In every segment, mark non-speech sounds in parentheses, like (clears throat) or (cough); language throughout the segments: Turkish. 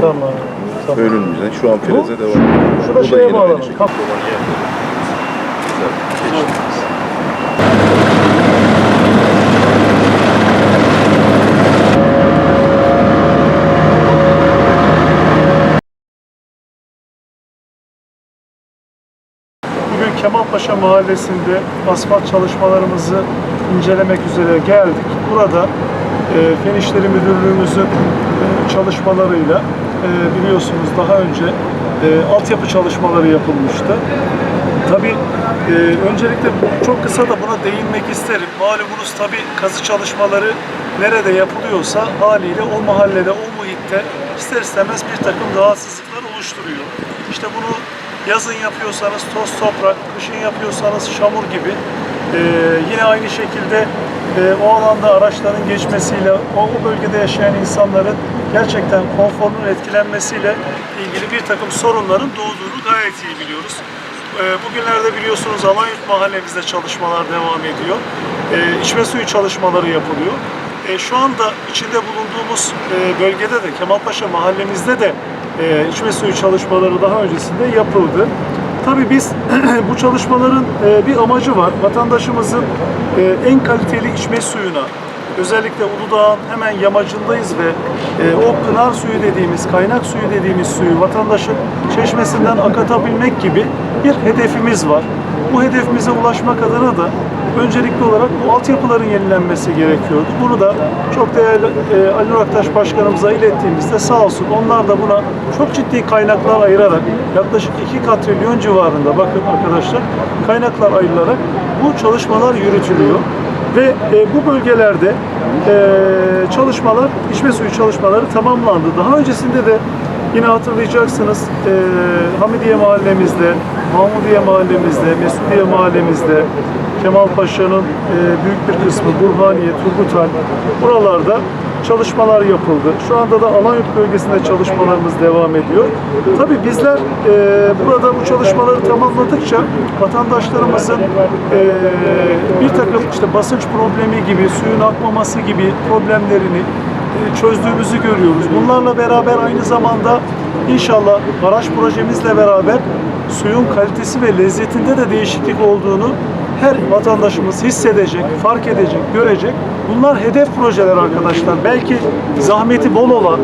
Tamam. tamam. Bölünmeyecek. Şu an freze devam ediyor. Bu da şeye. Kap-. Geçti. Bugün Kemalpaşa Mahallesi'nde asfalt çalışmalarımızı incelemek üzere geldik. Burada e, Fen İşleri Müdürlüğümüzün e, çalışmalarıyla e, biliyorsunuz daha önce e, altyapı çalışmaları yapılmıştı. Tabii e, öncelikle çok kısa da buna değinmek isterim. Malumunuz tabii kazı çalışmaları nerede yapılıyorsa haliyle o mahallede, o muhitte ister istemez bir takım rahatsızlıklar oluşturuyor. İşte bunu yazın yapıyorsanız toz toprak, kışın yapıyorsanız çamur gibi e, yine aynı şekilde e, o alanda araçların geçmesiyle o, o bölgede yaşayan insanların gerçekten konforunun etkilenmesiyle ilgili bir takım sorunların doğduğunu gayet iyi biliyoruz. Ee, Bugünlerde biliyorsunuz Alanyurt mahallemizde çalışmalar devam ediyor. Ee, İçme suyu çalışmaları yapılıyor. Ee, Şu anda içinde bulunduğumuz e, bölgede de Kemalpaşa mahallemizde de e, içme suyu çalışmaları daha öncesinde yapıldı. Tabii biz (clears throat) bu çalışmaların e, bir amacı var. Vatandaşımızın e, en kaliteli içme suyuna, özellikle Uludağ'ın hemen yamacındayız ve e, o pınar suyu dediğimiz, kaynak suyu dediğimiz suyu vatandaşın çeşmesinden akıtabilmek gibi bir hedefimiz var. Bu hedefimize ulaşmak adına da öncelikli olarak bu altyapıların yenilenmesi gerekiyordu. Bunu da çok değerli e, Ali Nur Aktaş Başkanımıza ilettiğimizde sağ olsun onlar da buna çok ciddi kaynaklar ayırarak yaklaşık 2 katrilyon civarında bakın arkadaşlar kaynaklar ayrılarak bu çalışmalar yürütülüyor ve e, bu bölgelerde e, çalışmalar, içme suyu çalışmaları tamamlandı. Daha öncesinde de yine hatırlayacaksınız e, Hamidiye mahallemizde, Mahmudiye mahallemizde, Mesudiye mahallemizde, Kemal Paşa'nın e, büyük bir kısmı Burhaniye, Turgutal buralarda çalışmalar yapıldı. Şu anda da Alanyurt bölgesinde çalışmalarımız devam ediyor. Tabii bizler e, burada bu çalışmaları tamamladıkça vatandaşlarımızın e, bir takım işte basınç problemi gibi, suyun akmaması gibi problemlerini e, çözdüğümüzü görüyoruz. Bunlarla beraber aynı zamanda inşallah baraj projemizle beraber suyun kalitesi ve lezzetinde de değişiklik olduğunu her vatandaşımız hissedecek, fark edecek, görecek. Bunlar hedef projeler arkadaşlar. Belki zahmeti bol olan,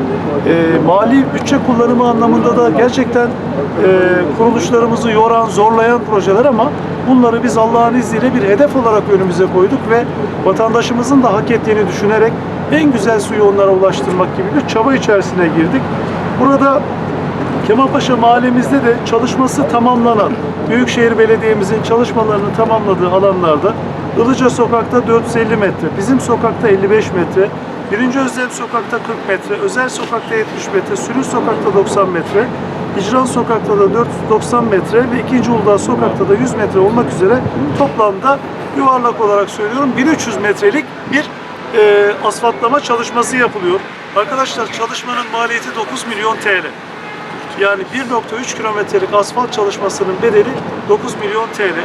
e, mali bütçe kullanımı anlamında da gerçekten e, kuruluşlarımızı yoran, zorlayan projeler ama bunları biz Allah'ın izniyle bir hedef olarak önümüze koyduk ve vatandaşımızın da hak ettiğini düşünerek en güzel suyu onlara ulaştırmak gibi bir çaba içerisine girdik. Burada Kemalpaşa mahallemizde de çalışması tamamlanan Büyükşehir Belediye'mizin çalışmalarını tamamladığı alanlarda Ilıca sokakta 450 metre, bizim sokakta 55 metre, Birinci Özlem sokakta 40 metre, Özel sokakta 70 metre, Sürü sokakta 90 metre, Hicran sokakta da 490 metre ve 2. Uludağ sokakta da 100 metre olmak üzere toplamda yuvarlak olarak söylüyorum 1300 metrelik bir e, asfaltlama çalışması yapılıyor. Arkadaşlar çalışmanın maliyeti 9 milyon TL. Yani 1.3 kilometrelik asfalt çalışmasının bedeli 9 milyon TL.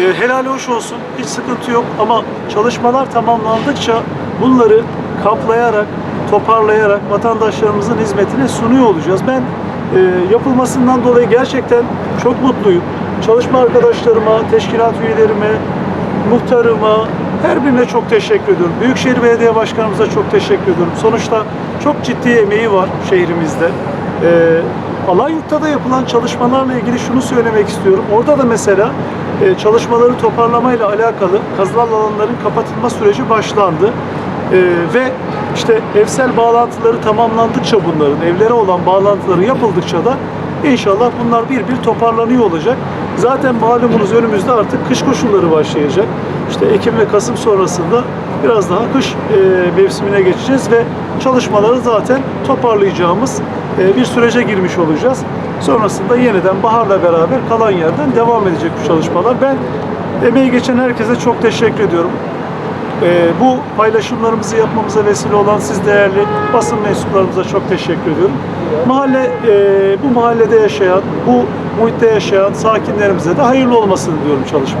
Ee, helal hoş olsun, hiç sıkıntı yok ama çalışmalar tamamlandıkça bunları kaplayarak, toparlayarak vatandaşlarımızın hizmetine sunuyor olacağız. Ben e, yapılmasından dolayı gerçekten çok mutluyum. Çalışma arkadaşlarıma, teşkilat üyelerime, muhtarıma, her birine çok teşekkür ediyorum. Büyükşehir Belediye Başkanımıza çok teşekkür ediyorum. Sonuçta çok ciddi emeği var şehrimizde. Ee, Alanyurt'ta da yapılan çalışmalarla ilgili şunu söylemek istiyorum. Orada da mesela e, çalışmaları toparlamayla alakalı kazılan alanların kapatılma süreci başlandı. Ee, ve işte evsel bağlantıları tamamlandıkça bunların, evlere olan bağlantıları yapıldıkça da inşallah bunlar bir bir toparlanıyor olacak. Zaten malumunuz önümüzde artık kış koşulları başlayacak. İşte Ekim ve Kasım sonrasında biraz daha kış e, mevsimine geçeceğiz ve çalışmaları zaten toparlayacağımız e, bir sürece girmiş olacağız. Sonrasında yeniden baharla beraber kalan yerden devam edecek bu çalışmalar. Ben emeği geçen herkese çok teşekkür ediyorum. Ee, bu paylaşımlarımızı yapmamıza vesile olan siz değerli basın mensuplarımıza çok teşekkür ediyorum. Mahalle, e, bu mahallede yaşayan, bu muhitte yaşayan sakinlerimize de hayırlı olmasını diyorum çalışma.